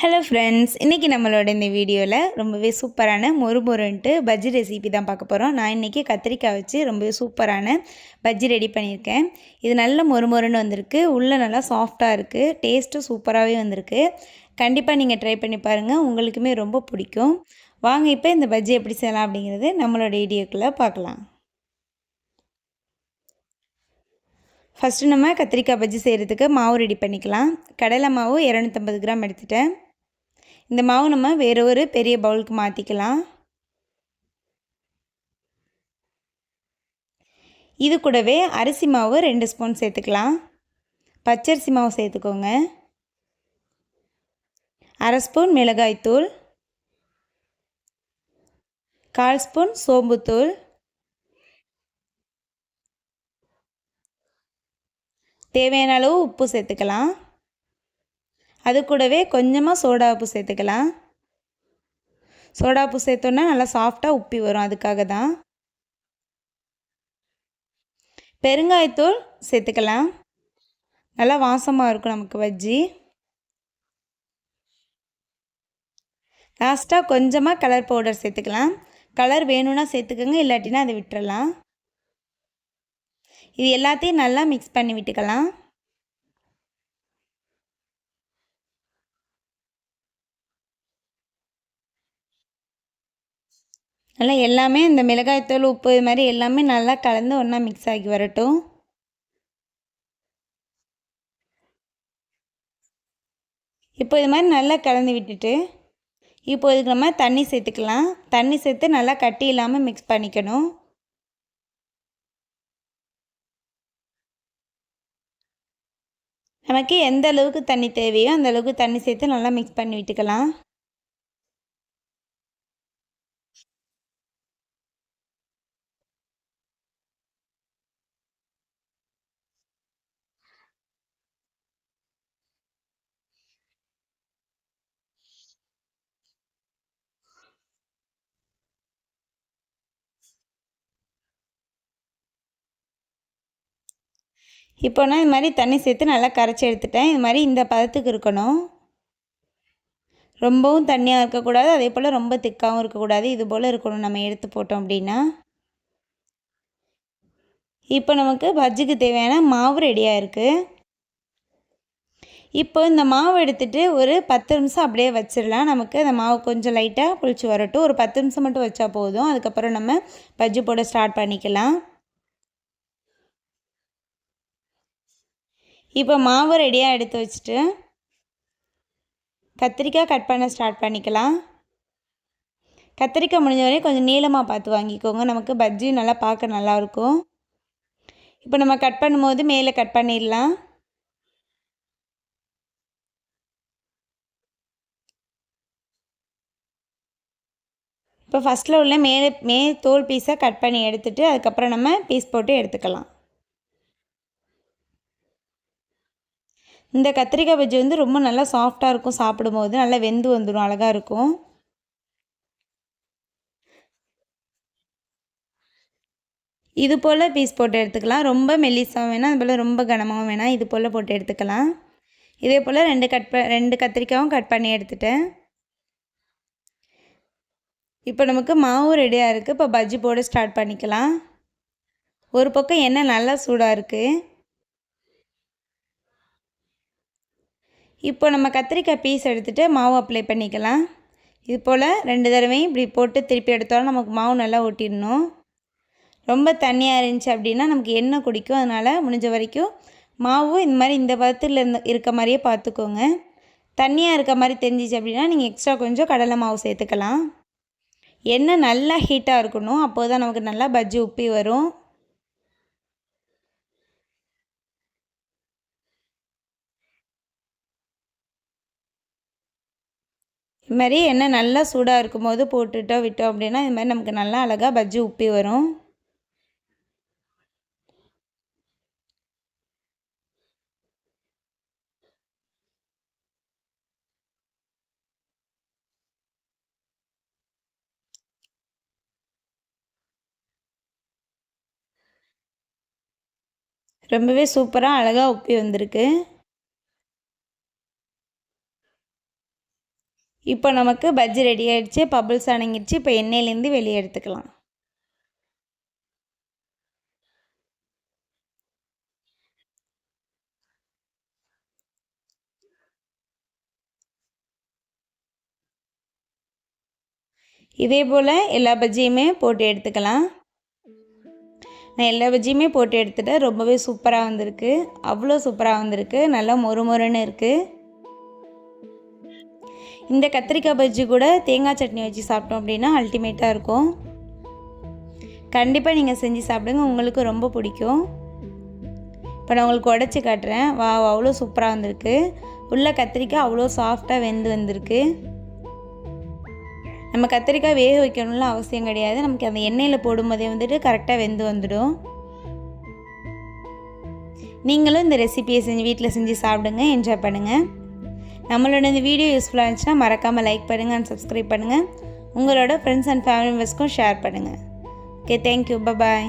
Hello friends இன்றைக்கி நம்மளோட இந்த வீடியோவில் ரொம்பவே சூப்பரான மொறு மொறுன்ட்டு பஜ்ஜி ரெசிபி தான் பார்க்க போகிறோம் நான் இன்றைக்கி கத்திரிக்காய் வச்சு ரொம்பவே சூப்பரான பஜ்ஜி ரெடி பண்ணியிருக்கேன். இது நல்ல மொறு மொறுன்னு வந்திருக்கு. உள்ளே நல்லா சாஃப்டாக இருக்குது டேஸ்ட்டும் சூப்பராகவே வந்திருக்கு. கண்டிப்பாக நீங்கள் ட்ரை பண்ணி பாருங்கள் உங்களுக்குமே ரொம்ப பிடிக்கும். வாங்க இப்போ இந்த பஜ்ஜி எப்படி செய்யலாம் அப்படிங்கிறது நம்மளோட வீடியோக்குள்ளே பார்க்கலாம். ஃபஸ்ட்டு நம்ம கத்திரிக்காய் பஜ்ஜி செய்கிறதுக்கு மாவு ரெடி பண்ணிக்கலாம். கடலை மாவு இரநூத்தம்பது கிராம் எடுத்துட்டேன். இந்த மாவு நம்ம வேறு ஒரு பெரிய பவுலுக்கு மாற்றிக்கலாம் இது கூடவே அரிசி மாவு ரெண்டு ஸ்பூன் சேர்த்துக்கலாம். பச்சரிசி மாவு சேர்த்துக்கோங்க. அரை ஸ்பூன் மிளகாய்த்தூள். கால் ஸ்பூன் சோம்புத்தூள். தேவையான அளவு உப்பு சேர்த்துக்கலாம். அது கூடவே கொஞ்சமாக சோடா உப்பு சேர்த்துக்கலாம். சோடா உப்பு சேர்த்தோன்னா நல்லா சாஃப்டாக உப்பி வரும் அதுக்காக தான். பெருங்காயத்தூள் சேர்த்துக்கலாம். நல்லா வாசமாக இருக்கும் நமக்கு வஜ்ஜி. லாஸ்ட்டாக கொஞ்சமாக கலர் பவுடர் சேர்த்துக்கலாம். கலர் வேணும்னா சேர்த்துக்கோங்க இல்லாட்டினா அதை விட்டுறலாம். இது எல்லாத்தையும் நல்லா மிக்ஸ் பண்ணி விட்டுக்கலாம். நல்லா எல்லாமே இந்த மிளகாய்த்தூள் உப்பு இது மாதிரி எல்லாமே நல்லா கலந்து ஒன்றா மிக்ஸ் ஆகி வரட்டும். இப்போ இது மாதிரி நல்லா கலந்து விட்டுட்டு இப்போ இதுக்கு நம்ம தண்ணி சேர்த்துக்கலாம். தண்ணி சேர்த்து நல்லா கட்டி இல்லாமல் மிக்ஸ் பண்ணிக்கணும். நமக்கு எந்த அளவுக்கு தண்ணி தேவையோ அந்த அளவுக்கு தண்ணி சேர்த்து நல்லா மிக்ஸ் பண்ணி விட்டுக்கலாம். இப்போ நான் இது மாதிரி தண்ணி சேர்த்து நல்லா கரைச்சி எடுத்துட்டேன். இது மாதிரி இந்த பதத்துக்கு இருக்கணும். ரொம்பவும் தண்ணியாக இருக்கக்கூடாது அதே போல் ரொம்ப திக்காகவும் இருக்கக்கூடாது. இது போல் இருக்கணும் நம்ம எடுத்து போட்டோம் அப்படின்னா. இப்போ நமக்கு பஜ்ஜிக்கு தேவையான மாவு ரெடியாக இருக்குது இப்போ இந்த மாவு எடுத்துகிட்டு ஒரு பத்து நிமிஷம் அப்படியே வச்சிடலாம். நமக்கு அந்த மாவு கொஞ்சம் லைட்டாக புளிச்சு வரட்டும். ஒரு பத்து நிமிஷம் மட்டும் வச்சா போதும். அதுக்கப்புறம் நம்ம பஜ்ஜி போட ஸ்டார்ட் பண்ணிக்கலாம். இப்போ மாவு ரெடியாக எடுத்து வச்சுட்டு கத்திரிக்காய் கட் பண்ண ஸ்டார்ட் பண்ணிக்கலாம். கத்திரிக்காய் முடிஞ்ச வரையும் கொஞ்சம் நீளமாக பார்த்து வாங்கிக்கோங்க. நமக்கு பஜ்ஜி நல்லா பார்க்க நல்லாயிருக்கும் இப்போ நம்ம கட் பண்ணும்போது மேலே கட் பண்ணிடலாம். இப்போ ஃபஸ்ட்டில் உள்ள மேலே மே தோல் பீஸை கட் பண்ணி எடுத்துகிட்டு அதுக்கப்புறம் நம்ம பீஸ் போட்டு எடுத்துக்கலாம். இந்த கத்திரிக்காய் பஜ்ஜி வந்து ரொம்ப நல்லா சாஃப்டாக இருக்கும் சாப்பிடும்போது. நல்லா வெந்து வந்துடும் அழகாக இருக்கும். இது போல் பீஸ் போட்டு எடுத்துக்கலாம். ரொம்ப மெல்லிசாகவும் வேணாம் அது போல் ரொம்ப கனமாகவும் வேணாம். இது போல் போட்டு எடுத்துக்கலாம். இதே போல் ரெண்டு கட் ப ரெண்டு கத்திரிக்காயும் கட் பண்ணி எடுத்துட்டேன். இப்போ நமக்கு மாவு ரெடியாக இருக்குது இப்போ பஜ்ஜி போட ஸ்டார்ட் பண்ணிக்கலாம். ஒரு பக்கம் எண்ணெய் நல்லா சூடாக இருக்குது இப்போ நம்ம கத்திரிக்காய் பீஸ் எடுத்துகிட்டு மாவு அப்ளை பண்ணிக்கலாம். இது போல் ரெண்டு தடவையும் இப்படி போட்டு திருப்பி எடுத்தாலும் நமக்கு மாவு நல்லா ஒட்டிடணும் ரொம்ப தண்ணியாக இருந்துச்சு அப்படின்னா நமக்கு எண்ணெய் குடிக்கும். அதனால் முடிஞ்ச வரைக்கும் மாவு இந்த மாதிரி இந்த பதத்தில் இருந்து இருக்க மாதிரியே பார்த்துக்கோங்க. தண்ணியாக இருக்க மாதிரி தெரிஞ்சிச்சு அப்படின்னா நீங்கள் எக்ஸ்ட்ரா கொஞ்சம் கடலை மாவு சேர்த்துக்கலாம். எண்ணெய் நல்லா ஹீட்டாக இருக்கணும். அப்போது தான் நமக்கு நல்லா பஜ்ஜி உப்பி வரும். இது மாதிரி எண்ணெய் நல்லா சூடாக இருக்கும்போது போட்டுட்டோம் விட்டோம் அப்படின்னா இது மாதிரி நமக்கு நல்லா அழகாக பஜ்ஜி உப்பி வரும். ரொம்பவே சூப்பராக அழகாக உப்பி வந்திருக்கு. இப்போ நமக்கு பஜ்ஜி ரெடி ஆகிடுச்சு பபுள்ஸ் அணங்கிடுச்சு இப்போ எண்ணெயிலேருந்து வெளியே எடுத்துக்கலாம். இதே போல் எல்லா பஜ்ஜியுமே போட்டு எடுத்துக்கலாம். நான் எல்லா பஜ்ஜியுமே போட்டு எடுத்துட்டேன். ரொம்பவே சூப்பராக வந்திருக்கு. அவ்வளோ சூப்பராக வந்திருக்கு. நல்லா மொறு மொறுன்னு இருக்குது இந்த கத்திரிக்காய் பஜ்ஜி கூட தேங்காய் சட்னி வச்சு சாப்பிட்டோம் அப்படின்னா அல்டிமேட்டாக இருக்கும். கண்டிப்பாக நீங்கள் செஞ்சு சாப்பிடுங்க உங்களுக்கு ரொம்ப பிடிக்கும். இப்போ நான் உங்களுக்கு உடச்சி காட்டுறேன். வா அவ்வளோ சூப்பராக வந்திருக்கு. உள்ள கத்திரிக்காய் அவ்வளோ சாஃப்டாக வெந்து வந்திருக்கு. நம்ம கத்திரிக்காய் வேக வைக்கணும்னு அவசியம் கிடையாது. நமக்கு அந்த எண்ணெயில் போடும்போதே வந்துட்டு கரெக்டாக வெந்து வந்துடும். நீங்களும் இந்த ரெசிபியை செஞ்சு வீட்டில் செஞ்சு சாப்பிடுங்க என்ஜாய் பண்ணுங்கள் நம்மளோட இந்த வீடியோ யூஸ்ஃபுல்லாக இருந்துச்சுன்னா மறக்காமல் லைக் பண்ணுங்கள் அண்ட் சப்ஸ்கிரைப் பண்ணுங்கள் உங்களோட ஃப்ரெண்ட்ஸ் அண்ட் ஃபேமிலி மெம்பர்ஸ்க்கும் ஷேர் பண்ணுங்கள் ஓகே தேங்க்யூ பாய்